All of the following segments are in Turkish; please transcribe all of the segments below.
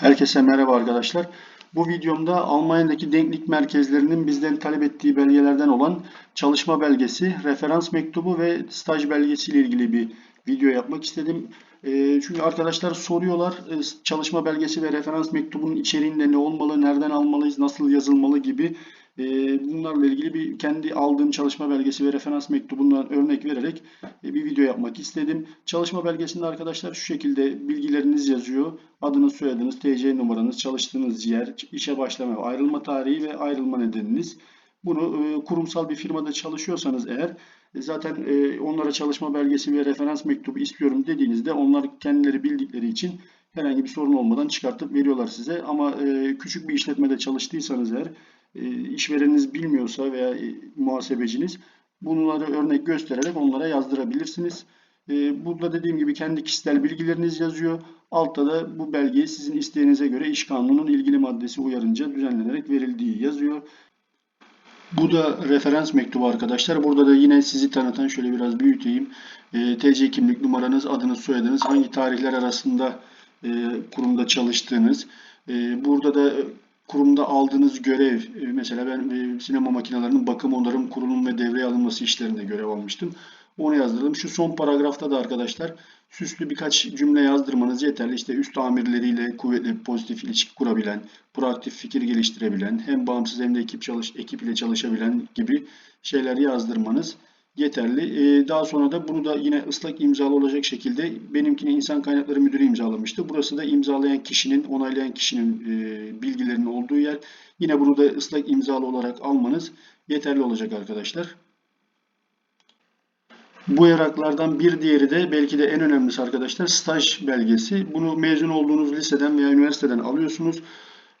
Herkese merhaba arkadaşlar. Bu videomda Almanya'daki denklik merkezlerinin bizden talep ettiği belgelerden olan çalışma belgesi, referans mektubu ve staj belgesi ile ilgili bir video yapmak istedim. Ee, Çünkü arkadaşlar soruyorlar e, çalışma belgesi ve referans mektubunun içeriğinde ne olmalı, nereden almalıyız, nasıl yazılmalı gibi. Ee, Bunlarla ilgili bir kendi aldığım çalışma belgesi ve referans mektubundan örnek vererek e, bir video yapmak istedim. Çalışma belgesinde arkadaşlar şu şekilde bilgileriniz yazıyor. Adınız, soyadınız, TC numaranız, çalıştığınız yer, işe başlama ayrılma tarihi ve ayrılma nedeniniz. Bunu e, kurumsal bir firmada çalışıyorsanız eğer e, zaten onlara çalışma belgesi ve referans mektubu istiyorum dediğinizde onlar kendileri bildikleri için herhangi bir sorun olmadan çıkartıp veriyorlar size. Ama küçük bir işletmede çalıştıysanız eğer işvereniniz bilmiyorsa veya e, muhasebeciniz bunları örnek göstererek onlara yazdırabilirsiniz. E, Burada dediğim gibi kendi kişisel bilgileriniz yazıyor. Altta da bu belgeyi sizin isteğinize göre iş kanununun ilgili maddesi uyarınca düzenlenerek verildiği yazıyor. Bu da referans mektubu arkadaşlar. Burada da yine sizi tanıtan şöyle biraz büyüteyim. E, TC kimlik numaranız, adınız, soyadınız, hangi tarihler arasında e, kurumda çalıştığınız. E, burada da kurumda aldığınız görev, e, mesela ben e, sinema makinelerinin bakım, onarım, kurulum ve devreye alınması işlerinde görev almıştım. Onu yazdırdım. Şu son paragrafta da arkadaşlar süslü birkaç cümle yazdırmanız yeterli. İşte üst amirleriyle kuvvetli pozitif ilişki kurabilen, proaktif fikir geliştirebilen, hem bağımsız hem de ekip çalış ekip ile çalışabilen gibi şeyler yazdırmanız yeterli. Ee, daha sonra da bunu da yine ıslak imzalı olacak şekilde benimkini insan kaynakları müdürü imzalamıştı. Burası da imzalayan kişinin, onaylayan kişinin e, bilgilerinin olduğu yer. Yine bunu da ıslak imzalı olarak almanız yeterli olacak arkadaşlar. Bu evraklardan bir diğeri de belki de en önemlisi arkadaşlar staj belgesi. Bunu mezun olduğunuz liseden veya üniversiteden alıyorsunuz.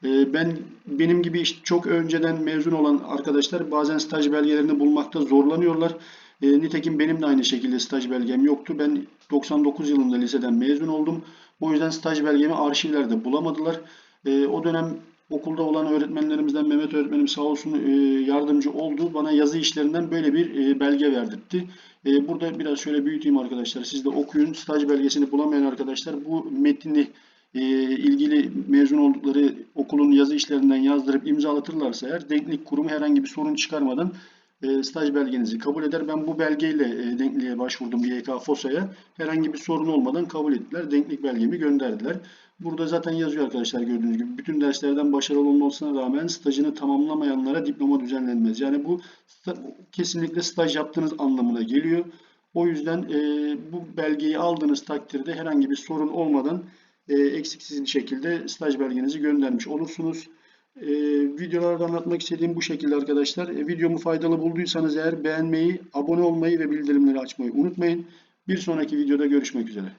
Ee, Ben benim gibi işte çok önceden mezun olan arkadaşlar bazen staj belgelerini bulmakta zorlanıyorlar. Ee, Nitekim benim de aynı şekilde staj belgem yoktu. Ben 99 yılında liseden mezun oldum. O yüzden staj belgemi arşivlerde bulamadılar. Ee, O dönem okulda olan öğretmenlerimizden Mehmet öğretmenim sağ olsun e, yardımcı oldu. Bana yazı işlerinden böyle bir e, belge verdirtti. E, Burada biraz şöyle büyüteyim arkadaşlar. Siz de okuyun. Staj belgesini bulamayan arkadaşlar bu metni e, ilgili mezun oldukları okulun yazı işlerinden yazdırıp imzalatırlarsa eğer denklik kurumu herhangi bir sorun çıkarmadan e, staj belgenizi kabul eder. Ben bu belgeyle e, denkliğe başvurdum YK FOSA'ya. Herhangi bir sorun olmadan kabul ettiler. Denklik belgemi gönderdiler. Burada zaten yazıyor arkadaşlar gördüğünüz gibi. Bütün derslerden başarılı olmasına rağmen stajını tamamlamayanlara diploma düzenlenmez. Yani bu sta- kesinlikle staj yaptığınız anlamına geliyor. O yüzden e, bu belgeyi aldığınız takdirde herhangi bir sorun olmadan e, eksiksiz şekilde staj belgenizi göndermiş olursunuz. E, videolarda anlatmak istediğim bu şekilde arkadaşlar. E, videomu faydalı bulduysanız eğer beğenmeyi, abone olmayı ve bildirimleri açmayı unutmayın. Bir sonraki videoda görüşmek üzere.